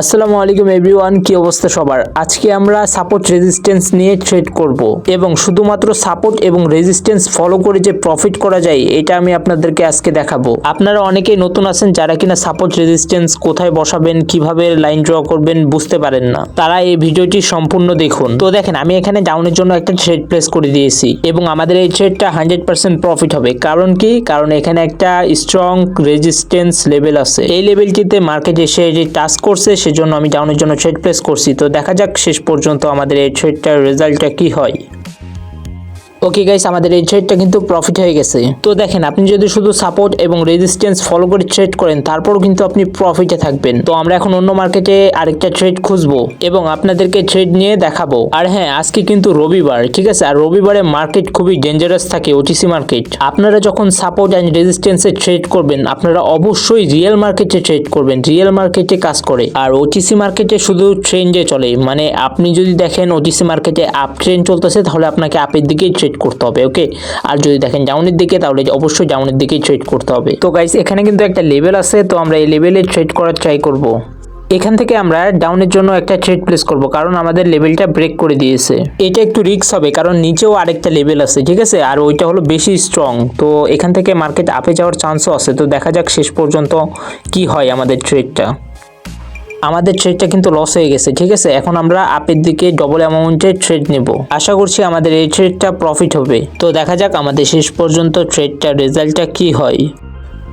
আসসালামু আলাইকুম এভরিওয়ান, কি অবস্থা সবার? আজকে আমরা সাপোর্ট রেজিস্ট্যান্স নিয়ে ট্রেড করব এবং শুধুমাত্র সাপোর্ট এবং রেজিস্ট্যান্স ফলো করে যে প্রফিট করা যায়, এটা আমি আপনাদেরকে আজকে দেখাবো। আপনারা অনেকেই নতুন আছেন যারা কিনা সাপোর্ট রেজিস্ট্যান্স কোথায় বসাবেন, কীভাবে লাইন ড্র করবেন বুঝতে পারেন না। তারা এই ভিডিওটি সম্পূর্ণ দেখুন। তো দেখেন, আমি এখানে ডাউনের জন্য একটা ট্রেড প্লেস করে দিয়েছি এবং আমাদের এই ট্রেডটা হান্ড্রেড পার্সেন্ট প্রফিট হবে। কারণ কি? কারণ এখানে একটা স্ট্রং রেজিস্ট্যান্স লেভেল আছে। এই লেভেলটিতে মার্কেট এসে যে টাচ করছে সেজন্য আমি ডাউনের জন্য ট্রেড প্লেস করছি। তো দেখা যাক শেষ পর্যন্ত আমাদের এই ট্রেডটার রেজাল্টটা কী হয়। ওকে গাইস আমাদের এই ট্রেডটা কিন্তু প্রফিট হয়ে গেছে। তো দেখেন, আপনি যদি শুধু সাপোর্ট এবং রেজিস্ট্যান্স ফলো করে ট্রেড করেন, তারপরও কিন্তু আপনি প্রফিটে থাকবেন। তো আমরা এখন অন্য মার্কেটে আরেকটা ট্রেড খুঁজবো এবং আপনাদেরকে ট্রেড নিয়ে দেখাবো। আর হ্যাঁ আজকে কিন্তু রবিবার, ঠিক আছে? আর রবিবারে মার্কেট খুবই ডেঞ্জারাস থাকে ওটিসি মার্কেট আপনারা যখন সাপোর্ট অ্যান্ড রেজিস্ট্যান্সে ট্রেড করবেন, আপনারা অবশ্যই রিয়েল মার্কেটে ট্রেড করবেন। রিয়েল মার্কেটে কাজ করে। আর ওটিসি মার্কেটে শুধু ট্রেন্ডে চলে। মানে আপনি যদি দেখেন ওটিসি মার্কেটে আপ ট্রেন্ড চলতেছে, তাহলে আপনাকে আপের দিকেই ট্রেড করতে হবে ওকে আর যদি দেখেন ডাউনের দিকে, তাহলে অবশ্যই ডাউনের দিকেই ট্রেড করতে হবে। তো গাইস এখানে কিন্তু একটা লেভেল আছে, তো আমরা এই লেভেলে ট্রেড করার ট্রাই করব। এখান থেকে আমরা ডাউনের জন্য একটা ট্রেড প্লেস করব, কারণ আমাদের লেভেলটা ব্রেক করে দিয়েছে। এটা একটু রিস্ক হবে, কারণ নিচেও আরেকটা লেভেল আছে, ঠিক আছে? আর ওইটা হলো বেশি স্ট্রং তো এখান থেকে মার্কেট আপে যাওয়ার চান্সও আছে। তো দেখা যাক শেষ পর্যন্ত কি হয় আমাদের ট্রেডটা আমাদের ট্রেডটা কিন্তু লস হয়ে গেছে, ঠিক আছে? এখন আমরা আপের দিকে ডবল অ্যামাউন্টের ট্রেড নেব। আশা করছি আমাদের এই ট্রেডটা প্রফিট হবে। তো দেখা যাক আমাদের শেষ পর্যন্ত ট্রেডটা রেজাল্টটা কি হয়।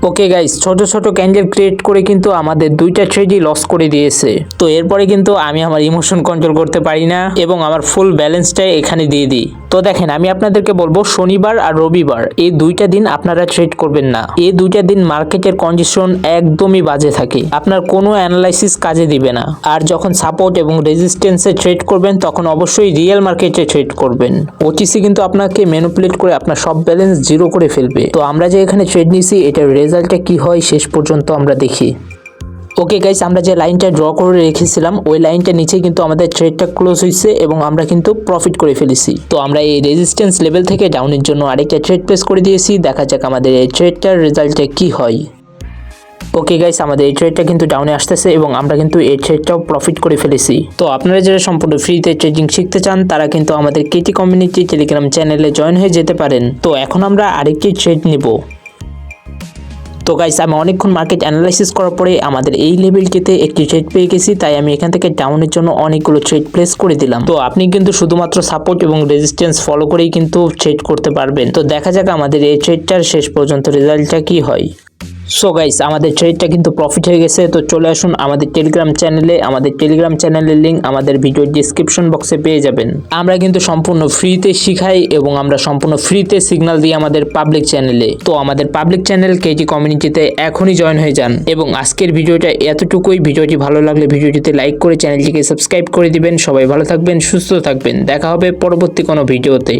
ওকে গাইস ছোট ছোট ক্যান্ডেল ক্রিয়েট করে কিন্তু আমাদের দুইটা ট্রেডই লস করে দিয়েছে। তো এরপরে কিন্তু আমি আমার ইমোশন কন্ট্রোল করতে পারি না এবং আমার ফুল ব্যালেন্সটাই এখানে দিয়ে দিই। তো দেখেন, আমি আপনাদেরকে বলব শনিবার আর রবিবার, এই দুইটা দিন আপনারা ট্রেড করবেন না। এই দুইটা দিন মার্কেটের কন্ডিশন একদমই বাজে থাকে। আপনার কোনো অ্যানালাইসিস কাজে দিবে না। আর যখন সাপোর্ট এবং রেজিস্ট্যান্সে ট্রেড করবেন, তখন অবশ্যই রিয়েল মার্কেটে ট্রেড করবেন। ওটিসি কিন্তু আপনাকে ম্যানুপুলেট করে আপনার সব ব্যালেন্স জিরো করে ফেলবে। তো আমরা যে এখানে ট্রেড নিছি এটার রেজাল্টটা কি হয় শেষ পর্যন্ত আমরা দেখি। ওকে গাইস আমরা যে লাইনটা ড্র করে রেখেছিলাম, ওই লাইনটা নিচে কিন্তু আমাদের ট্রেডটা ক্লোজ হয়েছে এবং আমরা কিন্তু প্রফিট করে ফেলেছি। তো আমরা এই রেজিস্ট্যান্স লেভেল থেকে ডাউনের জন্য আরেকটা ট্রেড প্লেস করে দিয়েছি, দেখা যাক আমাদের এই ট্রেডটার রেজাল্টে কি হয়। ওকে গাইস আমাদের এই ট্রেডটা কিন্তু ডাউনে আসতেছে এবং আমরা কিন্তু এই ট্রেডটাও প্রফিট করে ফেলেছি। তো আপনারা যারা সম্পূর্ণ ফ্রিতে ট্রেডিং শিখতে চান, তারা কিন্তু আমাদের কেটি কমিউনিটি টেলিগ্রাম চ্যানেলে জয়েন হয়ে যেতে পারেন। তো এখন আমরা আরেকটি ট্রেড নিব। তো গাইস আমি অনেকক্ষণ মার্কেট অ্যানালাইসিস করার পরে আমাদের এই লেভেলটিতে একটি ট্রেড পেয়ে গেছি, তাই আমি এখান থেকে ডাউনের জন্য অনেকগুলো ট্রেড প্লেস করে দিলাম। তো আপনি কিন্তু শুধুমাত্র সাপোর্ট এবং রেজিস্ট্যান্স ফলো করেই কিন্তু ট্রেড করতে পারবেন। তো দেখা যাক আমাদের এই ট্রেডটার শেষ পর্যন্ত রেজাল্টটা কি হয়। সো গাইস আমাদের ট্রেডটা কিন্তু প্রফিট হয়ে গেছে। তো চলে আসুন আমাদের টেলিগ্রাম চ্যানেলে আমাদের টেলিগ্রাম চ্যানেলের লিঙ্ক আমাদের ভিডিওর ডিসক্রিপশন বক্সে পেয়ে যাবেন। আমরা কিন্তু সম্পূর্ণ ফ্রিতে শিখাই এবং আমরা সম্পূর্ণ ফ্রিতে সিগন্যাল দিই আমাদের পাবলিক চ্যানেলে তো আমাদের পাবলিক চ্যানেল কেজি কমিউনিটিতে এখনই জয়েন হয়ে যান এবং আজকের ভিডিওটা এতটুকুই। ভিডিওটি ভালো লাগলে ভিডিওটিতে লাইক করে চ্যানেলটিকে সাবস্ক্রাইব করে দিবেন। সবাই ভালো থাকবেন, সুস্থ থাকবেন। দেখা হবে পরবর্তী কোনো ভিডিওতে